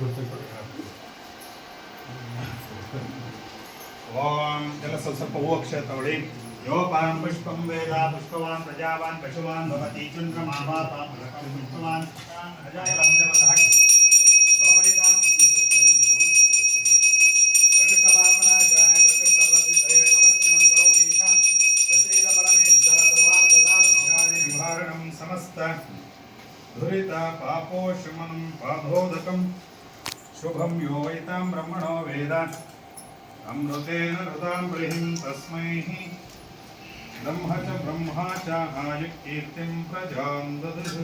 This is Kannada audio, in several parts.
করতে পারে ओम जलससर्पवोक्षतौड़ी यो पां पुष्पं पुष्पवान् प्रजावान् पशुवान् भवति चन्द्रमावातां पुष्पवान् ಶುಭಂ ಯೋ ವೈತಾಂ ಬ್ರಹ್ಮಣೋ ವೇದ अमृतेन हृदां बृहिं तस्मै ब्रह्म च ब्रह्मा च आय कीर्तिं प्रजां ददृश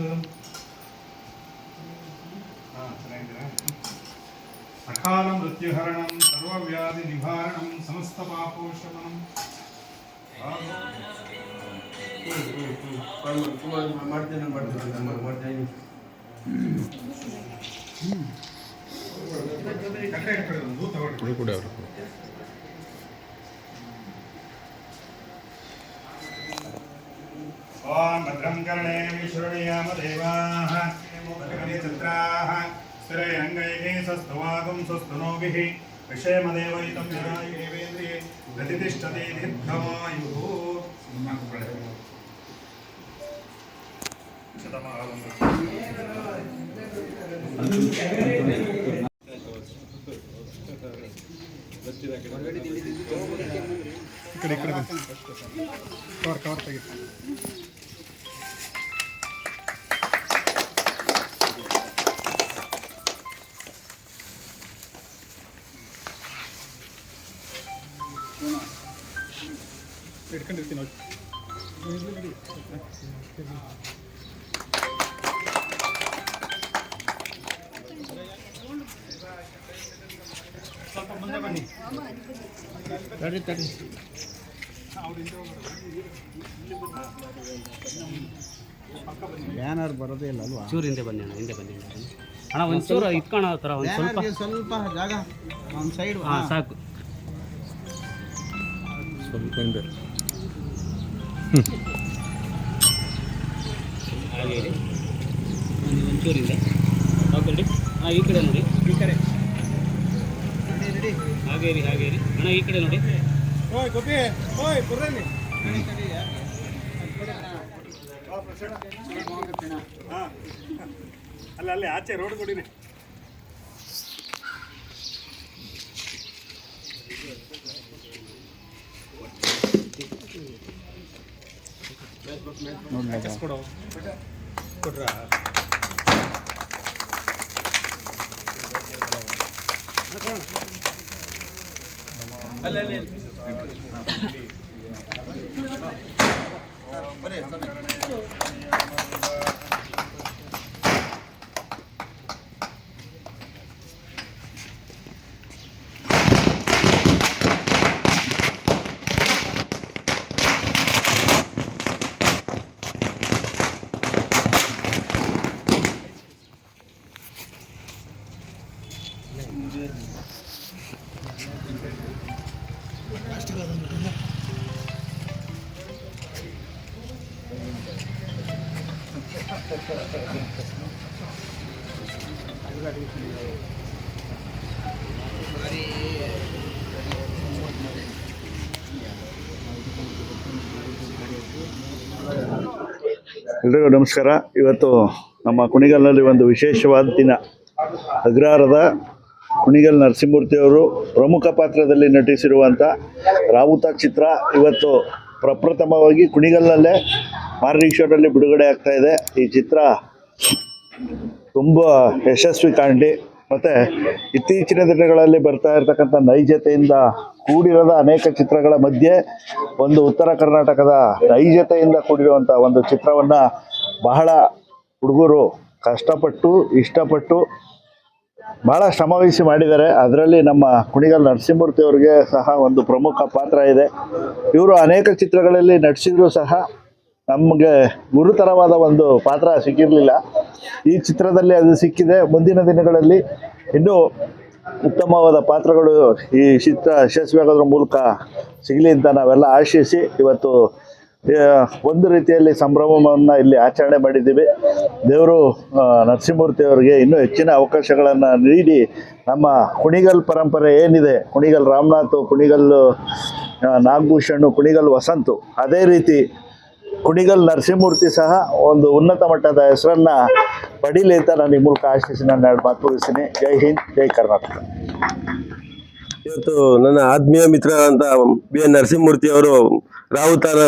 अकाल मृत्युहरणं सर्वव्याधिनिवारणं समस्तपापोशमनं ಮಾಡ್ತೇನೆ ಮಾಡ್ತೇನೆ ಮಾಡ್ತೇನೆ ಕಟ್ಟೆ ಇಟ್ಕೊಳ್ಳಿ ಒಂದು ಹೂ ತಗೊಳ್ಳಿ ॐ भद्रं कर्णे विशृणुयाम देवाः भद्रकलिचत्राः स्थिरैरङ्गैः सस्तुवागुं सुस्तुनोभिः विषयमदेवैतं जनाय देवेन्द्रिये प्रतितिष्ठते दीर्घमायुः ಈ ಕಡೆ ಈ ಕಡೆ ಬನ್ನಿ ಕವರ್ ಕವರ್ ತಡಿ ತಡಿ. ಬ್ಯಾನರ್ ಬರೋದೇ ಇಲ್ಲ ಅಲ್ವಾ? ಚೂರು ಹಿಂದೆ ಬನ್ನಿ ಅಣ್ಣ ಹಿಂದೆ ಬನ್ನಿ. ಅಣ್ಣ ಒಂದು ಚೂರು ಇಟ್ಕೊಳ ಥರ ಒಂದು ಸ್ವಲ್ಪ. ಸ್ವಲ್ಪ ಜಾಗ ಒಂದು ಸೈಡ್ ಹಾಂ ಸಾಕು. ಸ್ವಲ್ಪ ಹಿಂದೆ. ಹಾಗೆ ಇರಿ. ಒಂದು ಒಂಚೂರು ಹಿಂದೆ. ಹಾಂ ಈ ಕಡೆ ನೋಡಿ. ಹಾಗೆ ರೀ ಹಾಗೆ ರೀ ಅಣ್ಣ ಈ ಕಡೆ ನೋಡಿ. ಓಯ್ ಗೋಪಿ ಓಯ್ ಕುರ್ರಲ್ಲಿ ಅಲ್ಲ ಅಲ್ಲಿ ಆಚೆ ರೋಡ್ ಕೊಡಿರಿ? ಕೊಡು ಎಲ್ರಿಗೂ ನಮಸ್ಕಾರ. ಇವತ್ತು ನಮ್ಮ ಕುಣಿಗಲ್ನಲ್ಲಿ ಒಂದು ವಿಶೇಷವಾದ ದಿನ. ಅಗ್ರಹಾರದ ಕುಣಿಗಲ್ ನರಸಿಂಹಮೂರ್ತಿಯವರು ಪ್ರಮುಖ ಪಾತ್ರದಲ್ಲಿ ನಟಿಸಿರುವಂಥ ರಾವುತ ಚಿತ್ರ ಇವತ್ತು ಪ್ರಪ್ರಥಮವಾಗಿ ಕುಣಿಗಲ್ನಲ್ಲೇ ಮಾರ್ನೀಶ್ವರಲ್ಲಿ ಬಿಡುಗಡೆ ಆಗ್ತಾ ಇದೆ. ಈ ಚಿತ್ರ ತುಂಬ ಯಶಸ್ವಿ ಕಾಣಲಿ. ಮತ್ತು ಇತ್ತೀಚಿನ ದಿನಗಳಲ್ಲಿ ಬರ್ತಾ ಇರತಕ್ಕಂಥ ನೈಜತೆಯಿಂದ ಕೂಡಿರದ ಅನೇಕ ಚಿತ್ರಗಳ ಮಧ್ಯೆ ಒಂದು ಉತ್ತರ ಕರ್ನಾಟಕದ ನೈಜತೆಯಿಂದ ಕೂಡಿರುವಂಥ ಒಂದು ಚಿತ್ರವನ್ನು ಬಹಳ ಹುಡುಗರು ಕಷ್ಟಪಟ್ಟು, ಇಷ್ಟಪಟ್ಟು ಭಾಳ ಶ್ರಮವಹಿಸಿ ಮಾಡಿದ್ದಾರೆ. ಅದರಲ್ಲಿ ನಮ್ಮ ಕುಣಿಗಲ್ ನರಸಿಂಹಮೂರ್ತಿಯವ್ರಿಗೆ ಸಹ ಒಂದು ಪ್ರಮುಖ ಪಾತ್ರ ಇದೆ. ಇವರು ಅನೇಕ ಚಿತ್ರಗಳಲ್ಲಿ ನಟಿಸಿದರೂ ಸಹ. ನಮಗೆ ಗುರುತರವಾದ ಒಂದು ಪಾತ್ರ ಸಿಕ್ಕಿರಲಿಲ್ಲ. ಈ ಚಿತ್ರದಲ್ಲಿ ಅದು ಸಿಕ್ಕಿದೆ. ಮುಂದಿನ ದಿನಗಳಲ್ಲಿ ಇನ್ನೂ ಉತ್ತಮವಾದ ಪಾತ್ರಗಳು ಈ ಚಿತ್ರ ಯಶಸ್ವಿಯಾಗೋದ್ರ ಮೂಲಕ ಸಿಗಲಿ ಅಂತ ನಾವೆಲ್ಲ ಆಶಿಸಿ ಇವತ್ತು ಒಂದು ರೀತಿಯಲ್ಲಿ ಸಂಭ್ರಮವನ್ನು ಇಲ್ಲಿ ಆಚರಣೆ ಮಾಡಿದ್ದೀವಿ. ದೇವರು ನರಸಿಂಹಮೂರ್ತಿಯವರಿಗೆ ಇನ್ನೂ ಹೆಚ್ಚಿನ ಅವಕಾಶಗಳನ್ನು ನೀಡಿ ನಮ್ಮ ಕುಣಿಗಲ್ ಪರಂಪರೆ ಏನಿದೆ, ಕುಣಿಗಲ್ ರಾಮನಾಥ್, ಕುಣಿಗಲ್ ನಾಗಭೂಷಣ್, ಕುಣಿಗಲ್ ವಸಂತು, ಅದೇ ರೀತಿ ಕುಣಿಗಲ್ ನರಸಿಂಹಮೂರ್ತಿ ಸಹ ಒಂದು ಉನ್ನತ ಮಟ್ಟದ ಹೆಸರನ್ನ ಪಡೀಲಿ ಅಂತ ನಾನು ಈ ಮೂಲಕ ಆಶಿಸಿ ನಾನು ಎರಡು ಮಾತು ಜೈ ಹಿಂದ್, ಜೈ ಕರ್ನಾಟಕ. ಇವತ್ತು ನನ್ನ ಆತ್ಮೀಯ ಮಿತ್ರ ಅಂತ ಬಿ ಎನ್ ನರಸಿಂಹಮೂರ್ತಿ ಅವರು ರಾವುತಾರ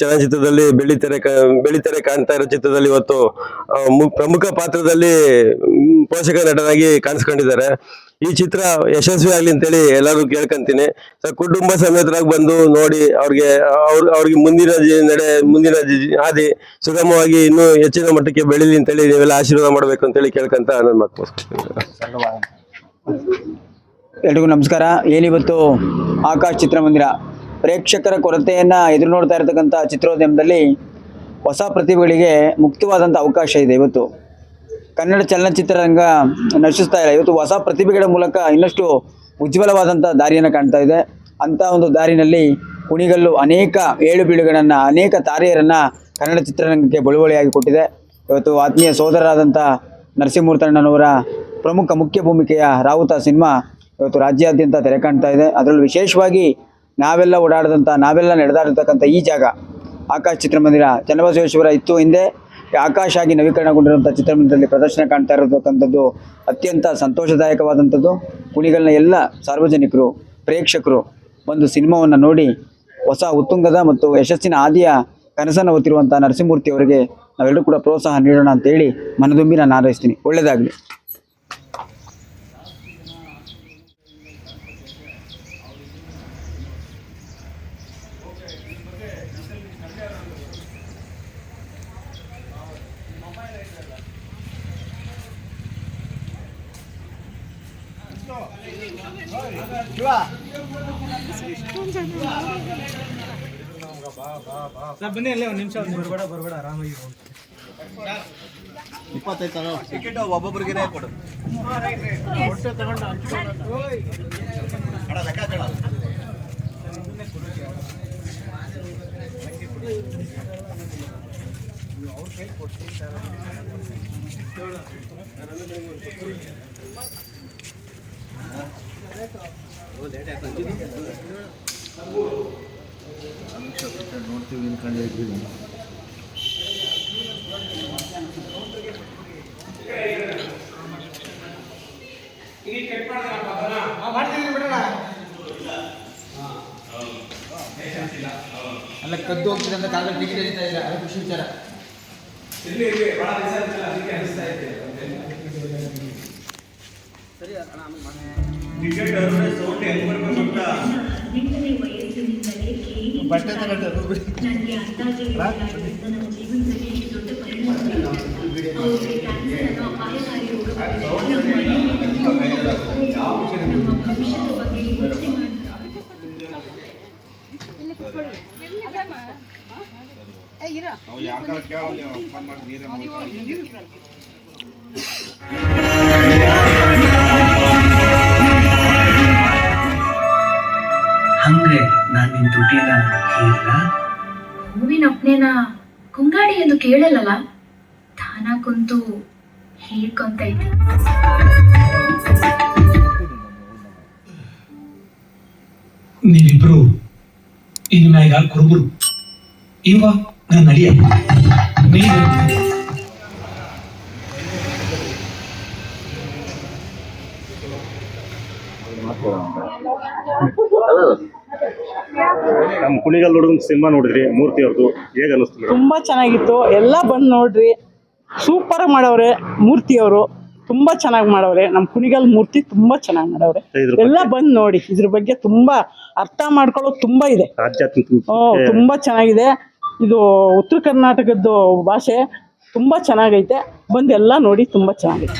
ಚಲನಚಿತ್ರದಲ್ಲಿ ಬೆಳಿತೆರೆ ಬೆಳಿತೆರೆ ಕಾಣ್ತಾ ಇರೋ ಚಿತ್ರದಲ್ಲಿ ಇವತ್ತು ಪ್ರಮುಖ ಪಾತ್ರದಲ್ಲಿ ಪೋಷಕ ನಟನಾಗಿ ಕಾಣಿಸ್ಕೊಂಡಿದ್ದಾರೆ. ಈ ಚಿತ್ರ ಯಶಸ್ವಿ ಆಗ್ಲಿ ಅಂತೇಳಿ ಎಲ್ಲರೂ ಕೇಳ್ಕೊಂತೀನಿ. ಸರ್, ಕುಟುಂಬ ಸಮೇತರಾಗಿ ಬಂದು ನೋಡಿ ಅವ್ರಿಗೆ, ಅವ್ರ, ಅವ್ರಿಗೆ ಮುಂದಿನ ನಡೆ, ಮುಂದಿನ ಹಾದಿ ಸುಗಮವಾಗಿ ಇನ್ನೂ ಹೆಚ್ಚಿನ ಮಟ್ಟಕ್ಕೆ ಬೆಳೀಲಿ ಅಂತೇಳಿ ನೀವೆಲ್ಲ ಆಶೀರ್ವಾದ ಮಾಡಬೇಕು ಅಂತೇಳಿ ಕೇಳ್ಕೊಂತ ನನ್ನ ಮಾತು ಎಲ್ರಿಗೂ ನಮಸ್ಕಾರ. ಏನಿವತ್ತು ಆಕಾಶ್ ಚಿತ್ರಮಂದಿರ. ಪ್ರೇಕ್ಷಕರ ಕೊರತೆಯನ್ನು ಎದುರು ನೋಡ್ತಾ ಇರತಕ್ಕಂಥ ಚಿತ್ರೋದ್ಯಮದಲ್ಲಿ ಹೊಸ ಪ್ರತಿಭೆಗಳಿಗೆ ಮುಕ್ತವಾದಂಥ ಅವಕಾಶ ಇದೆ ಇವತ್ತು. ಕನ್ನಡ ಚಲನಚಿತ್ರರಂಗ ನಶಿಸ್ತಾ ಇಲ್ಲ. ಇವತ್ತು ಹೊಸ ಪ್ರತಿಭೆಗಳ ಮೂಲಕ ಇನ್ನಷ್ಟು ಉಜ್ವಲವಾದಂಥ ದಾರಿಯನ್ನು ಕಾಣ್ತಾ ಇದೆ. ಅಂಥ ಒಂದು ದಾರಿನಲ್ಲಿ ಕುಣಿಗಲ್ಲು ಅನೇಕ ಏಳು ಬೀಳುಗಳನ್ನು, ಅನೇಕ ತಾರೆಯರನ್ನು ಕನ್ನಡ ಚಿತ್ರರಂಗಕ್ಕೆ ಬಳುವಳಿಯಾಗಿ ಕೊಟ್ಟಿದೆ. ಇವತ್ತು ಆತ್ಮೀಯ ಸೋದರರಾದಂಥ ನರಸಿಂಹಮೂರ್ತಣ್ಣನವರ ಪ್ರಮುಖ ಮುಖ್ಯ ಭೂಮಿಕೆಯ ರಾವುತ ಸಿನಿಮಾ ಇವತ್ತು ರಾಜ್ಯಾದ್ಯಂತ ತೆರೆ ಕಾಣ್ತಾ ಇದೆ. ಅದರಲ್ಲೂ ವಿಶೇಷವಾಗಿ ನಾವೆಲ್ಲ ಓಡಾಡಿದಂಥ ನಾವೆಲ್ಲ ನಡೆದಾಡಿರ್ತಕ್ಕಂಥ ಈ ಜಾಗ, ಆಕಾಶ ಚಿತ್ರಮಂದಿರ, ಚನ್ನಬಸವೇಶ್ವರ ಇತ್ತು ಹಿಂದೆ. ಆಕಾಶ ಆಗಿ ನವೀಕರಣಗೊಂಡಿರುವಂಥ ಚಿತ್ರಮಂದಿರದಲ್ಲಿ ಪ್ರದರ್ಶನ ಕಾಣ್ತಾ ಇರತಕ್ಕಂಥದ್ದು ಅತ್ಯಂತ ಸಂತೋಷದಾಯಕವಾದಂಥದ್ದು. ಕುಣಿಗಳನ್ನ ಎಲ್ಲ ಸಾರ್ವಜನಿಕರು, ಪ್ರೇಕ್ಷಕರು ಒಂದು ಸಿನಿಮಾವನ್ನು ನೋಡಿ ಹೊಸ ಉತ್ತುಂಗದ ಮತ್ತು ಯಶಸ್ಸಿನ ಆದಿಯ ಕನಸನ್ನು ಹೊತ್ತಿರುವಂಥ ನರಸಿಂಹಮೂರ್ತಿ ಅವರಿಗೆ ನಾವೆಲ್ಲರೂ ಕೂಡ ಪ್ರೋತ್ಸಾಹ ನೀಡೋಣ ಅಂತೇಳಿ ಮನದುಂಬಿ ನಾನು ಆರೈಸ್ತೀನಿ ಒಳ್ಳೆಯದಾಗಲಿ ಬನ್ನಿ ಅಲ್ಲೇ ಒಂದು ನಿಮಿಷ ಬರಬೇಡ ಬರಬೇಡ ಆರಾಮಾಗಿ ಇಪ್ಪತ್ತೈದು ತಗೋ. ಟಿಕೆಟ್ ಒಬ್ಬೊಬ್ರಿಗೆ ಕೊಡು. ನೋಡ್ತೀವಿ ಅಲ್ಲ, ಕದ್ದು ಹೋಗ್ತಿದೆ ಅಂತ ಕಾಲ ಟಿಕೆಟ್ ಇಲ್ಲ ಅದು ಖುಷಿ ವಿಚಾರ. ಟಿಕೆಟ್ ಸೌಂಡ್ ಬಹಳ ಬರ್ಬೇಕು ಅನಿಸ್ತಾ ಕೇಳಿ ಬಟ್ಟೆ ತಗೊಂಡು ನನಗೆ ಅಂದಾಜು ಹಂಗೆ ನಾನು ನಿನ್ ದುಡ್ಡಿನ ಹೀರ್ಲ ಹೂವಿನ ಅಪ್ನೇನ ಕುಂಗಾಡಿ ಎಂದು ಕೇಳಲ್ಲಲ್ಲ ತಾನ ಕುಂತು ಹೀರ್ಕೊಂತೈತಿ ನೀವಿಬ್ರು ಇನ್ನು ಮ್ಯಾಗ ಕುರುಬರು. ಇವ ನನ್ನ ನಡಿಯ ನೀವು. ನಮ್ಮ ಕುಣಿಗಲ್ ಹುಡುಗನ ಸಿನಿಮಾ ನೋಡಿದ್ರಿ ಮೂರ್ತಿ ಅವ್ರದ್ದು ಹೇಗೆ ಅನಿಸ್ತು ತುಂಬಾ ತುಂಬ ಚೆನ್ನಾಗಿತ್ತು. ಎಲ್ಲ ಬಂದು ನೋಡ್ರಿ. ಸೂಪರ್ ಮಾಡವ್ರೆ ಮೂರ್ತಿಯವರು ತುಂಬಾ ಚೆನ್ನಾಗಿ ಮಾಡವ್ರೆ. ನಮ್ಮ ಕುಣಿಗಲ್ ಮೂರ್ತಿ ತುಂಬಾ ಚೆನ್ನಾಗಿ ಮಾಡವ್ರೆ. ಇದ್ರ ಎಲ್ಲ ಬಂದು ನೋಡಿ. ಇದ್ರ ಬಗ್ಗೆ ತುಂಬಾ ಅರ್ಥ ಮಾಡ್ಕೊಳ್ಳೋದು ತುಂಬಾ ಇದೆ. ಆಧ್ಯಾತ್ಮಿಕ ಓ ತುಂಬ ಚೆನ್ನಾಗಿದೆ. ಇದು ಉತ್ತರ ಕರ್ನಾಟಕದ್ದು ಭಾಷೆ ತುಂಬಾ ಚೆನ್ನಾಗೈತೆ. ಬಂದು ಎಲ್ಲ ನೋಡಿ ತುಂಬಾ ಚೆನ್ನಾಗಿದೆ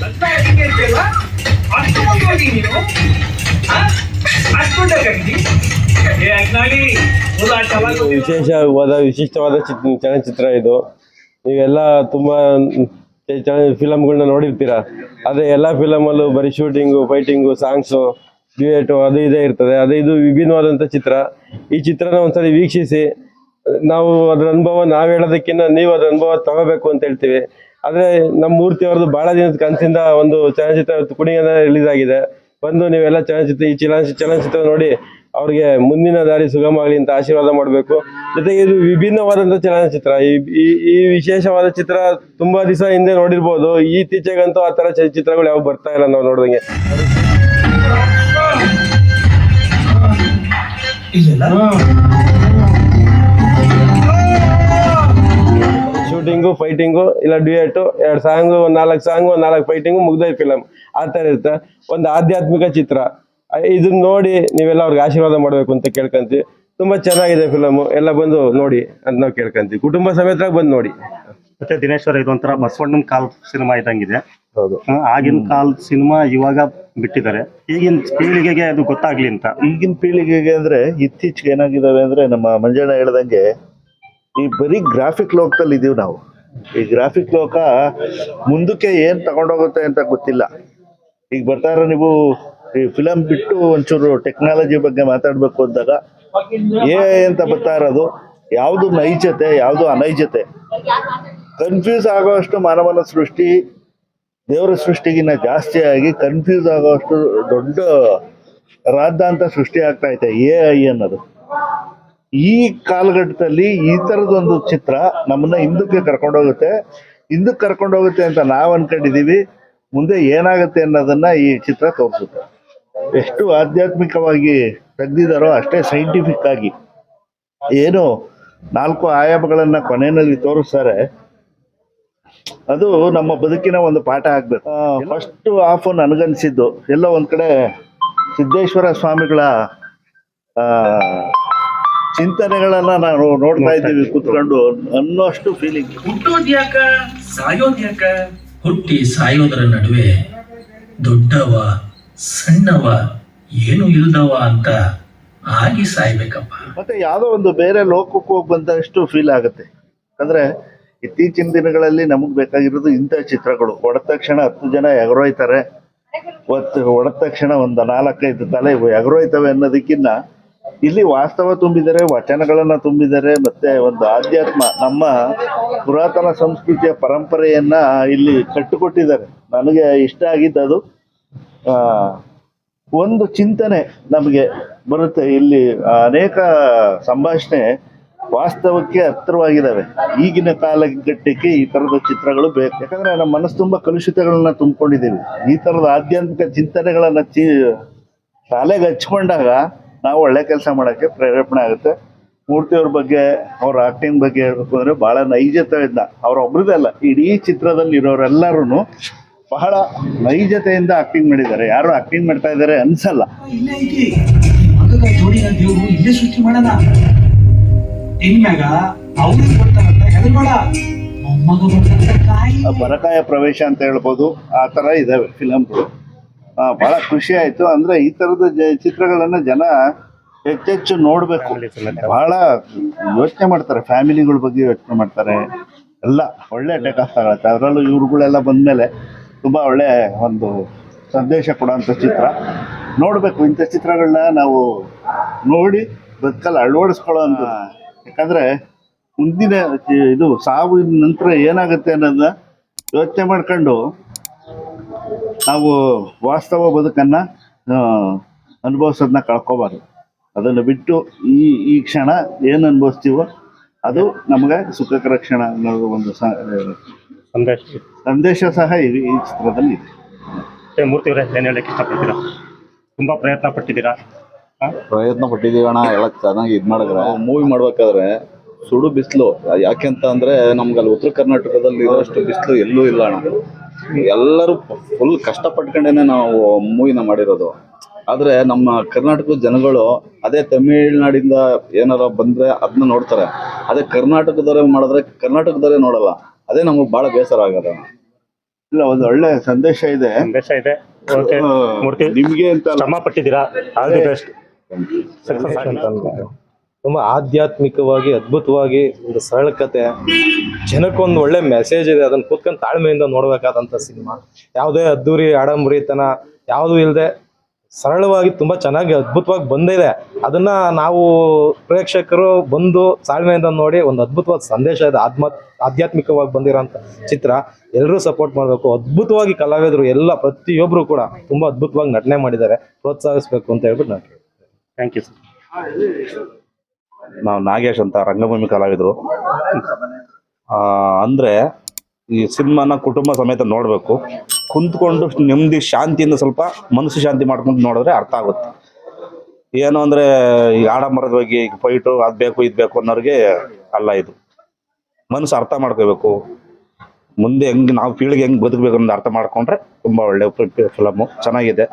ವಿಶೇಷವಾದ ವಿಶಿಷ್ಟವಾದ ಚಿತ್ ಚಲನಚಿತ್ರ ಇದು. ನೀವೆಲ್ಲ ತುಂಬ ಫಿಲಮ್ಗಳನ್ನ ನೋಡಿರ್ತೀರ? ಆದರೆ ಎಲ್ಲ ಫಿಲಮಲ್ಲೂ ಬರೀ ಶೂಟಿಂಗು ಫೈಟಿಂಗು ಸಾಂಗ್ಸು ಡ್ಯೂಯೇಟು ಅದು ಇದೇ ಇರ್ತದೆ. ಅದೇ ಇದು ವಿಭಿನ್ನವಾದಂಥ ಚಿತ್ರ. ಈ ಚಿತ್ರನ ಒಂದ್ಸರಿ ವೀಕ್ಷಿಸಿ. ನಾವು ಅದ್ರ ಅನುಭವ ನಾವು ಹೇಳೋದಕ್ಕಿಂತ ನೀವು ಅದ್ರ ಅನುಭವ ತಗೋಬೇಕು ಅಂತ ಹೇಳ್ತೀವಿ. ಆದರೆ ನಮ್ಮ ಮೂರ್ತಿ ಅವ್ರದ್ದು ಬಹಳ ದಿನದ ಕನಸಿಂದ ಒಂದು ಚಲನಚಿತ್ರ ಕುಣಿಗನ ರಿಲೀಸ್ ಆಗಿದೆ. ಬಂದು ನೀವೆಲ್ಲ ಚಲನಚಿತ್ರ ಈ ಚಲನಚಿತ್ರ ಚಲನಚಿತ್ರ ನೋಡಿ ಅವ್ರಿಗೆ ಮುಂದಿನ ದಾರಿ ಸುಗಮ ಆಗಲಿ ಅಂತ ಆಶೀರ್ವಾದ ಮಾಡಬೇಕು. ಜೊತೆಗೆ ಇದು ವಿಭಿನ್ನವಾದಂಥ ಚಲನಚಿತ್ರ. ಈ ಈ- ವಿಶೇಷವಾದ ಚಿತ್ರ ತುಂಬಾ ದಿವಸ ಹಿಂದೆ ನೋಡಿರ್ಬೋದು. ಇತ್ತೀಚೆಗಂತೂ ಆ ಥರ ಚಲನಚಿತ್ರಗಳು ಯಾವ ಬರ್ತಾ ಇಲ್ಲ ನಾವು ನೋಡಿದಂಗೆ. ಶೂಟಿಂಗು ಫೈಟಿಂಗು ಇಲ್ಲ ಡ್ಯೂಯೇಟು ಎರಡು ಸಾಂಗು ಒಂದು ನಾಲ್ಕು ಸಾಂಗು ಒಂದು ನಾಲ್ಕು ಫೈಟಿಂಗು ಮುಗ್ದೈ ಫಿಲಮ್ ಆ ಥರ ಇರುತ್ತೆ. ಒಂದು ಆಧ್ಯಾತ್ಮಿಕ ಚಿತ್ರ. ಇದನ್ನ ನೋಡಿ ನೀವೆಲ್ಲ ಅವ್ರಿಗೆ ಆಶೀರ್ವಾದ ಮಾಡಬೇಕು ಅಂತ ಕೇಳ್ಕೊಂತೀವಿ. ತುಂಬಾ ಚೆನ್ನಾಗಿದೆ ಫಿಲಮ್ ಎಲ್ಲ ಬಂದು ನೋಡಿ ಅಂತ ನಾವು ಕೇಳ್ಕೊಂತೀವಿ. ಕುಟುಂಬ ಸಮೇತರಾಗಿ ಬಂದು ನೋಡಿ. ಮತ್ತೆ ದಿನೇಶ್ವರ ಇದೊಂಥರ ಬಸವಣ್ಣನ ಕಾಲ್ ಸಿನಿಮಾ ಇದ್ದಂಗಿದೆ. ಹೌದು. ಆಗಿನ ಕಾಲದ ಸಿನಿಮಾ ಇವಾಗ ಬಿಟ್ಟಿದ್ದಾರೆ. ಈಗಿನ ಪೀಳಿಗೆಗೆ ಅದು ಗೊತ್ತಾಗ್ಲಿ ಅಂತ. ಈಗಿನ ಪೀಳಿಗೆಗೆ ಅಂದ್ರೆ ಇತ್ತೀಚೆಗೆ ಏನಾಗಿದಾವೆ ಅಂದ್ರೆ ನಮ್ಮ ಮಂಜಣ್ಣ ಹೇಳ್ದಂಗೆ ಈ ಬರೀ ಗ್ರಾಫಿಕ್ ಲೋಕದಲ್ಲಿ ಇದೀವಿ ನಾವು. ಈ ಗ್ರಾಫಿಕ್ ಲೋಕ ಮುಂದಕ್ಕೆ ಏನ್ ತಗೊಂಡೋಗುತ್ತೆ ಅಂತ ಗೊತ್ತಿಲ್ಲ. ಈಗ ಬರ್ತಾರ ನೀವು ಈ ಫಿಲಂ ಬಿಟ್ಟು ಒಂಚೂರು ಟೆಕ್ನಾಲಜಿ ಬಗ್ಗೆ ಮಾತಾಡ್ಬೇಕು ಅಂದಾಗ ಏ ಅಂತ ಬರ್ತಾ ಇರೋದು ಯಾವುದು ನೈಜತೆ, ಯಾವುದು ಅನೈಜತೆ? ಕನ್ಫ್ಯೂಸ್ ಆಗೋಷ್ಟು ಮಾನವನ ಸೃಷ್ಟಿ, ದೇವರ ಸೃಷ್ಟಿಗಿನ್ನ ಜಾಸ್ತಿ ಆಗಿ ಕನ್ಫ್ಯೂಸ್ ಆಗೋಷ್ಟು ದೊಡ್ಡ ರಾದ್ದಾಂತ ಸೃಷ್ಟಿ ಆಗ್ತಾ ಐತೆ ಎ ಐ ಅನ್ನೋದು. ಈ ಕಾಲಘಟ್ಟದಲ್ಲಿ ಈ ತರದೊಂದು ಚಿತ್ರ ನಮ್ಮನ್ನ ಹಿಂದಕ್ಕೆ ಕರ್ಕೊಂಡೋಗುತ್ತೆ. ಹಿಂದಕ್ಕೆ ಕರ್ಕೊಂಡೋಗುತ್ತೆ ಅಂತ ನಾವು ಅನ್ಕೊಂಡಿದೀವಿ. ಮುಂದೆ ಏನಾಗುತ್ತೆ ಅನ್ನೋದನ್ನ ಈ ಚಿತ್ರ ತೋರಿಸುತ್ತೆ. ಎಷ್ಟು ಆಧ್ಯಾತ್ಮಿಕವಾಗಿ ತೆಗ್ದಿದಾರೋ ಅಷ್ಟೇ ಸೈಂಟಿಫಿಕ್ ಆಗಿ. ಏನು ನಾಲ್ಕು ಆಯಾಮಗಳನ್ನ ಕೊನೆಯಲ್ಲಿ ತೋರಿಸ್ತಾರೆ. ಅದು ನಮ್ಮ ಬದುಕಿನ ಒಂದು ಪಾಠ ಆಗ್ಬೇಕು. ಫಸ್ಟ್ ಹಾಫ್ ನನಗನ್ಸಿದ್ದು ಎಲ್ಲೋ ಒಂದ್ ಕಡೆ ಸಿದ್ದೇಶ್ವರ ಸ್ವಾಮಿಗಳ ಆ ಚಿಂತನೆಗಳನ್ನ ನಾವು ನೋಡ್ತಾ ಇದ್ದೀವಿ ಕುತ್ಕೊಂಡು ಅನ್ನೋಷ್ಟು ಫೀಲಿಂಗ್ ಹುಟ್ಟೋದ್ ಯಾಕ ಸಾಯೋದ್ ಯಾಕ ಹುಟ್ಟಿ ಸಾಯೋದರ ನಡುವೆ ದೊಡ್ಡವ ಸಣ್ಣವ ಏನು ಇಲ್ದವ ಅಂತ ಆಗಿ ಸಾಯ್ಬೇಕಪ್ಪ. ಮತ್ತೆ ಯಾವುದೋ ಒಂದು ಬೇರೆ ಲೋಕಕ್ಕೆ ಹೋಗಿ ಬಂದಷ್ಟು ಫೀಲ್ ಆಗುತ್ತೆ. ಅಂದ್ರೆ ಇತ್ತೀಚಿನ ದಿನಗಳಲ್ಲಿ ನಮಗ್ ಬೇಕಾಗಿರೋದು ಇಂಥ ಚಿತ್ರಗಳು. ಹೊಡೆದ ತಕ್ಷಣ ಹತ್ತು ಜನ ಎಗರೋಯ್ತಾರೆ. ಒತ್ತು ಹೊಡೆದ ತಕ್ಷಣ ಒಂದು ನಾಲ್ಕೈದು ತಲೆ ಎಗರೋಯ್ತವೆ ಅನ್ನೋದಕ್ಕಿನ್ನ ಇಲ್ಲಿ ವಾಸ್ತವ ತುಂಬಿದರೆ, ವಚನಗಳನ್ನ ತುಂಬಿದರೆ, ಮತ್ತೆ ಒಂದು ಆಧ್ಯಾತ್ಮ, ನಮ್ಮ ಪುರಾತನ ಸಂಸ್ಕೃತಿಯ ಪರಂಪರೆಯನ್ನ ಇಲ್ಲಿ ಕಟ್ಟಿಕೊಟ್ಟಿದ್ದಾರೆ. ನನಗೆ ಇಷ್ಟ ಆಗಿದ್ದದು ಆ ಒಂದು ಚಿಂತನೆ ನಮಗೆ ಬರುತ್ತೆ. ಇಲ್ಲಿ ಅನೇಕ ಸಂಭಾಷಣೆ ವಾಸ್ತವಕ್ಕೆ ಹತ್ತಿರವಾಗಿದ್ದಾವೆ. ಈಗಿನ ಕಾಲಘಟ್ಟಕ್ಕೆ ಈ ತರದ ಚಿತ್ರಗಳು ಬೇಕು. ಯಾಕಂದ್ರೆ ನಮ್ಮ ಮನಸ್ಸು ತುಂಬಾ ಕಲುಷಿತಗಳನ್ನ ತುಂಬಿಕೊಂಡಿದ್ದೀವಿ. ಈ ತರದ ಆಧ್ಯಾತ್ಮಿಕ ಚಿಂತನೆಗಳನ್ನ ಚಿ, ಶಾಲೆಗೆ ಹಚ್ಕೊಂಡಾಗ ನಾವು ಒಳ್ಳೆ ಕೆಲಸ ಮಾಡೋಕ್ಕೆ ಪ್ರೇರೇಪಣೆ ಆಗುತ್ತೆ. ಮೂರ್ತಿಯವ್ರ ಬಗ್ಗೆ, ಅವ್ರ ಆಕ್ಟಿಂಗ್ ಬಗ್ಗೆ ಹೇಳ್ಬೇಕು ಅಂದ್ರೆ ಬಹಳ ನೈಜತೆಯಿಂದ. ಅವ್ರ ಒಬ್ರದೇ ಅಲ್ಲ. ಇಡೀ ಚಿತ್ರದಲ್ಲಿ ಇರೋರೆಲ್ಲರೂ ಬಹಳ ನೈಜತೆಯಿಂದ ಆಕ್ಟಿಂಗ್ ಮಾಡಿದ್ದಾರೆ. ಯಾರು ಆಕ್ಟಿಂಗ್ ಮಾಡ್ತಾ ಇದ್ದಾರೆ ಅನ್ಸಲ್ಲ. ಬರಕಾಯ ಪ್ರವೇಶ ಅಂತ ಹೇಳ್ಬೋದು. ಆ ತರ ಇದಾವೆ ಫಿಲಮ್ಗಳು ಬಹಳ ಖುಷಿ ಆಯ್ತು. ಅಂದ್ರೆ ಈ ತರದ ಚಿತ್ರಗಳನ್ನ ಜನ ಹೆಚ್ಚೆಚ್ಚು ನೋಡ್ಬೇಕು. ಬಹಳ ಯೋಚನೆ ಮಾಡ್ತಾರೆ. ಫ್ಯಾಮಿಲಿಗಳ ಬಗ್ಗೆ ಯೋಚನೆ ಮಾಡ್ತಾರೆ. ಎಲ್ಲ ಒಳ್ಳೆ ಟೇಕ್ ಆಗುತ್ತೆ. ತಗೊಳತ್ತೆ ಅದರಲ್ಲೂ ಇವ್ರುಗಳೆಲ್ಲ ಬಂದ್ಮೇಲೆ ತುಂಬಾ ಒಳ್ಳೆ ಒಂದು ಸಂದೇಶ ಕೊಡೋಂಥ ಚಿತ್ರ. ನೋಡಬೇಕು ಇಂಥ ಚಿತ್ರಗಳನ್ನ ನಾವು ನೋಡಿ ಬದುಕಲ್ಲಿ ಅಳವಡಿಸ್ಕೊಳ್ಳೋ ಅಂತ ಯಾಕಂದ್ರೆ ಮುಂದಿನ ಇದು ಸಾವಿನ ನಂತರ ಏನಾಗುತ್ತೆ ಅನ್ನೋದನ್ನ ಯೋಚನೆ ಮಾಡ್ಕೊಂಡು ನಾವು ವಾಸ್ತವ ಬದುಕನ್ನ ಅನುಭವಿಸೋದನ್ನ ಕಳ್ಕೊಬಾರ್ದು. ಅದನ್ನು ಬಿಟ್ಟು ಈ ಈ ಕ್ಷಣ ಏನು ಅನುಭವಿಸ್ತೀವೋ ಅದು ನಮಗೆ ಸುಖಕರ ಕ್ಷಣ ಅನ್ನೋದು ಒಂದು ಸ- ಸಂದೇಶ. ಸಂದೇಶ ಸಹ ಈ ಈ ಚಿತ್ರದಲ್ಲಿ ಇದೆ. ಮೂರ್ತಿ ಅವರೇ ಏನು ಹೇಳಕ್ಕೆ ಇಷ್ಟಪಡ್ತೀರಾ? ತುಂಬಾ ಪ್ರಯತ್ನ ಪಟ್ಟಿದ್ದೀರಾ? ಆ? ಪ್ರಯತ್ನ ಪಟ್ಟಿದ್ದೀವಿ ಅಣ್ಣ ಎಲ್ಲ ಚೆನ್ನಾಗಿ ಇದು ಮಾಡಿದ್ರೆ. ಮೂವಿ ಮಾಡ್ಬೇಕಾದ್ರೆ ಸುಡು ಬಿಸಿಲು ಯಾಕೆಂತ ಅಂದ್ರೆ ನಮ್ಗೆ ಅಲ್ಲಿ ಉತ್ತರ ಕರ್ನಾಟಕದಲ್ಲಿ ಇರೋಷ್ಟು ಬಿಸಿಲು ಎಲ್ಲೂ ಇಲ್ಲ ಅಣ್ಣ. ಎಲ್ಲರೂ ಫುಲ್ ಕಷ್ಟ ಪಟ್ಕೊಂಡೇನೆ ನಾವು ಮೂವಿನ ಮಾಡಿರೋದು. ಆದ್ರೆ ನಮ್ಮ ಕರ್ನಾಟಕದ ಜನಗಳು ಅದೇ ತಮಿಳ್ನಾಡಿಂದ ಏನಾರ ಬಂದ್ರೆ ಅದನ್ನ ನೋಡ್ತಾರೆ. ಅದೇ ಕರ್ನಾಟಕದವರೇ ಮಾಡಿದ್ರೆ ಕರ್ನಾಟಕದವರೇ ನೋಡಲ್ಲ. ಅದೇ ನಮಗೆ ಬಹಳ ಬೇಸರ ಆಗದ ಇಲ್ಲ ಒಂದು ಒಳ್ಳೆ ಸಂದೇಶ ಇದೆ. ಸಂದೇಶ ಇದೆ. ಓಕೆ ಮೂರ್ತಿ ನಿಮ್ಗೆ ಅಂತ ಅಲ್ಲ. ಶ್ರಮ ಪಟ್ಟಿದ್ದೀರಾ? ಆಲ್ ದಿ ಬೆಸ್ಟ್ ಸಕ್ಸಸ್ ತುಂಬಾ ಆಧ್ಯಾತ್ಮಿಕವಾಗಿ ಅದ್ಭುತವಾಗಿ ಒಂದು ಸರಳ ಕತೆ ಜನಕ್ಕೊಂದು ಒಳ್ಳೆ ಮೆಸೇಜ್ ಇದೆ. ಅದನ್ನ ಕೂತ್ಕೊಂಡು ತಾಳ್ಮೆಯಿಂದ ನೋಡ್ಬೇಕಾದಂತ ಸಿನಿಮಾ. ಯಾವುದೇ ಅದ್ದೂರಿ ಆಡಂಬರಿತನ ಯಾವುದೂ ಇಲ್ಲದೆ ಸರಳವಾಗಿ ತುಂಬ ಚೆನ್ನಾಗಿ ಅದ್ಭುತವಾಗಿ ಬಂದಿದೆ. ಅದನ್ನ ನಾವು ಪ್ರೇಕ್ಷಕರು ಬಂದು ಸಾಳ್ಮೆಯಿಂದ ನೋಡಿ ಒಂದು ಅದ್ಭುತವಾದ ಸಂದೇಶ ಇದೆ. ಆತ್ಮ ಆಧ್ಯಾತ್ಮಿಕವಾಗಿ ಬಂದಿರೋಂಥ ಚಿತ್ರ. ಎಲ್ಲರೂ ಸಪೋರ್ಟ್ ಮಾಡಬೇಕು. ಅದ್ಭುತವಾಗಿ ಕಲಾವಿದರು ಎಲ್ಲ ಪ್ರತಿಯೊಬ್ಬರು ಕೂಡ ತುಂಬ ಅದ್ಭುತವಾಗಿ ನಟನೆ ಮಾಡಿದ್ದಾರೆ. ಪ್ರೋತ್ಸಾಹಿಸಬೇಕು ಅಂತ ಹೇಳ್ಬಿಟ್ಟು ನಾನು ಥ್ಯಾಂಕ್ ಯು ಸರ್ ನಾವು ನಾಗೇಶ್ ಅಂತ ರಂಗಭೂಮಿ ಕಲಾವಿದರು. ಅಂದರೆ ಅಂದ್ರೆ ಈ ಸಿನಿಮಾನ ಕುಟುಂಬ ಸಮೇತ ನೋಡಬೇಕು. ಕುಂತ್ಕೊಂಡು ನೆಮ್ಮದಿ, ಶಾಂತಿಯಿಂದ ಸ್ವಲ್ಪ ಮನಸ್ಸು ಶಾಂತಿ ಮಾಡ್ಕೊಂಡು ನೋಡಿದ್ರೆ ಅರ್ಥ ಆಗುತ್ತೆ. ಏನು ಅಂದ್ರೆ ಈ ಆಡಂಬರದ ಬಗ್ಗೆ ಈಗ ಫೈಟು ಅದ್ ಬೇಕು, ಇದು ಬೇಕು ಅನ್ನೋರಿಗೆ ಅಲ್ಲ ಇದು. ಮನಸ್ಸು ಅರ್ಥ ಮಾಡ್ಕೋಬೇಕು. ಮುಂದೆ ಹೆಂಗ್ ನಾವು ಪೀಳಿಗೆ ಹೆಂಗ್ ಬದುಕಬೇಕು ಅನ್ನೋದು ಅರ್ಥ ಮಾಡ್ಕೊಂಡ್ರೆ ತುಂಬಾ ಒಳ್ಳೆ ಫಿಲಮು ಚೆನ್ನಾಗಿದೆ.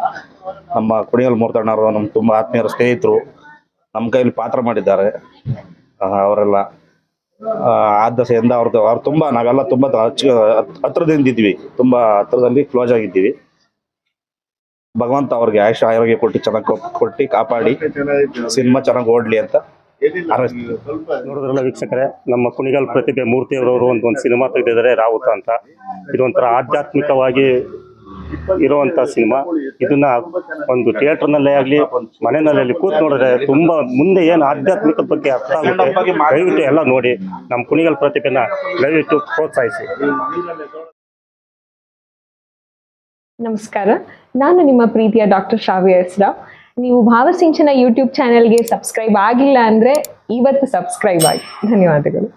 ನಮ್ಮ ಕುಣಿಯಲ್ ಮೂರ್ತಣ್ಣವರು ನಮ್ಮ ತುಂಬಾ ಆತ್ಮೀಯರ, ಸ್ನೇಹಿತರು ನಮ್ಮ ಕೈಲಿ ಪಾತ್ರ ಮಾಡಿದ್ದಾರೆ. ಅವರೆಲ್ಲ ಆ, ಆ ದಸೆಯಿಂದ ಅವ್ರದ್ದು ಅವ್ರು ತುಂಬಾ ನಾವೆಲ್ಲ ತುಂಬಾ ಹತ್ರದಿಂದ ಇದ್ವಿ ತುಂಬಾ ಹತ್ರದಲ್ಲಿ ಕ್ಲೋಸ್ ಆಗಿದ್ದೀವಿ. ಭಗವಂತ ಅವ್ರಿಗೆ ಆಯುಷ ಆರೋಗ್ಯ ಕೊಟ್ಟು ಚೆನ್ನಾಗಿ ಕೊಟ್ಟು ಕಾಪಾಡಿ. ಸಿನಿಮಾ ಚೆನ್ನಾಗಿ ಓಡ್ಲಿ ಅಂತ. ನೋಡಿದ್ರಲ್ಲ ವೀಕ್ಷಕರೇ ನಮ್ಮ ಕುಣಿಗಲ್ ಪ್ರತಿಭೆ ಮೂರ್ತಿಯವರವರು ಒಂದು ಒಂದು ಸಿನಿಮಾ ತೆಗೆದಿದ್ದಾರೆ ರಾವುತ ಅಂತ. ಇದೊಂಥರ ಆಧ್ಯಾತ್ಮಿಕವಾಗಿ ಇರುವಂತ ಸಿನಿಮಾ. ಇದನ್ನ ಒಂದು ಥಿಯೇಟರ್ ಥಿಯೇಟರ್ನಲ್ಲೇ ಆಗಲಿ, ಮನೆಯಲ್ಲಿ ಕೂತ್ ನೋಡಿದ್ರೆ ತುಂಬಾ ಮುಂದೆ ಏನು ಆಧ್ಯಾತ್ಮಿಕ ಬಗ್ಗೆ ಅರ್ಥ ಆಗುತ್ತೆ. ದಯವಿಟ್ಟು ಎಲ್ಲ ನೋಡಿ, ನಮ್ಮ ಕುಣಿಗಲ್ ಪ್ರತಿಭೆನ ದಯವಿಟ್ಟು ಪ್ರೋತ್ಸಾಹಿಸಿ. ನಮಸ್ಕಾರ. ನಾನು ನಿಮ್ಮ ಪ್ರೀತಿಯ ಡಾಕ್ಟರ್ ಶ್ರಾವ್ಯ ಹೆಸರಾವ್ ನೀವು ಭಾವಸಿಂಚನ ಯೂಟ್ಯೂಬ್ ಚಾನೆಲ್ಗೆ ಸಬ್ಸ್ಕ್ರೈಬ್ ಆಗಿಲ್ಲ ಅಂದರೆ ಇವತ್ತು ಸಬ್ಸ್ಕ್ರೈಬ್ ಆಗಿ. ಧನ್ಯವಾದಗಳು.